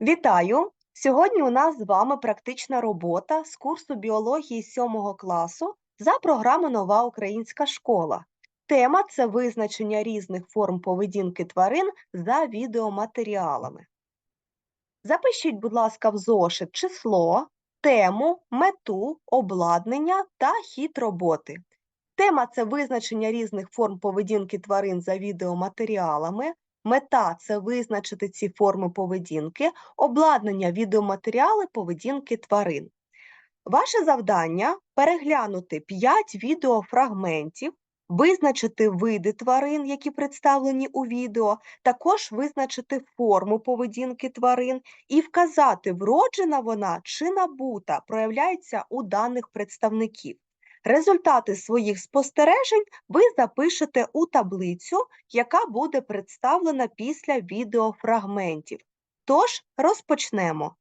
Вітаю! Сьогодні у нас з вами практична робота з курсу біології 7 класу за програмою Нова українська школа. Тема це визначення різних форм поведінки тварин за відеоматеріалами. Запишіть, будь ласка, в зошит число, тему, мету, обладнання та хід роботи. Тема це визначення різних форм поведінки тварин за відеоматеріалами. Мета це визначити ці форми поведінки, обладнання відеоматеріали поведінки тварин. Ваше завдання переглянути 5 відеофрагментів, визначити види тварин, які представлені у відео, також визначити форму поведінки тварин і вказати, вроджена вона чи набута, проявляється у даних представників. Результати своїх спостережень ви запишете у таблицю, яка буде представлена після відеофрагментів. Тож розпочнемо.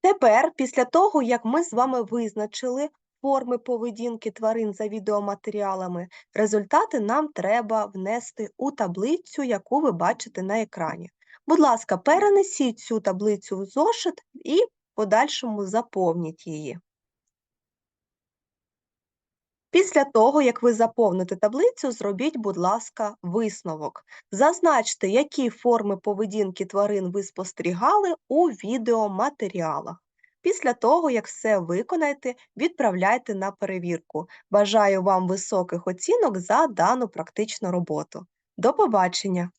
Тепер, після того, як ми з вами визначили форми поведінки тварин за відеоматеріалами, результати нам треба внести у таблицю, яку ви бачите на екрані. Будь ласка, перенесіть цю таблицю в зошит і в подальшому заповніть її. Після того, як ви заповните таблицю, зробіть, будь ласка, висновок. Зазначте, які форми поведінки тварин ви спостерігали у відеоматеріалах. Після того, як все виконаєте, відправляйте на перевірку. Бажаю вам високих оцінок за дану практичну роботу. До побачення!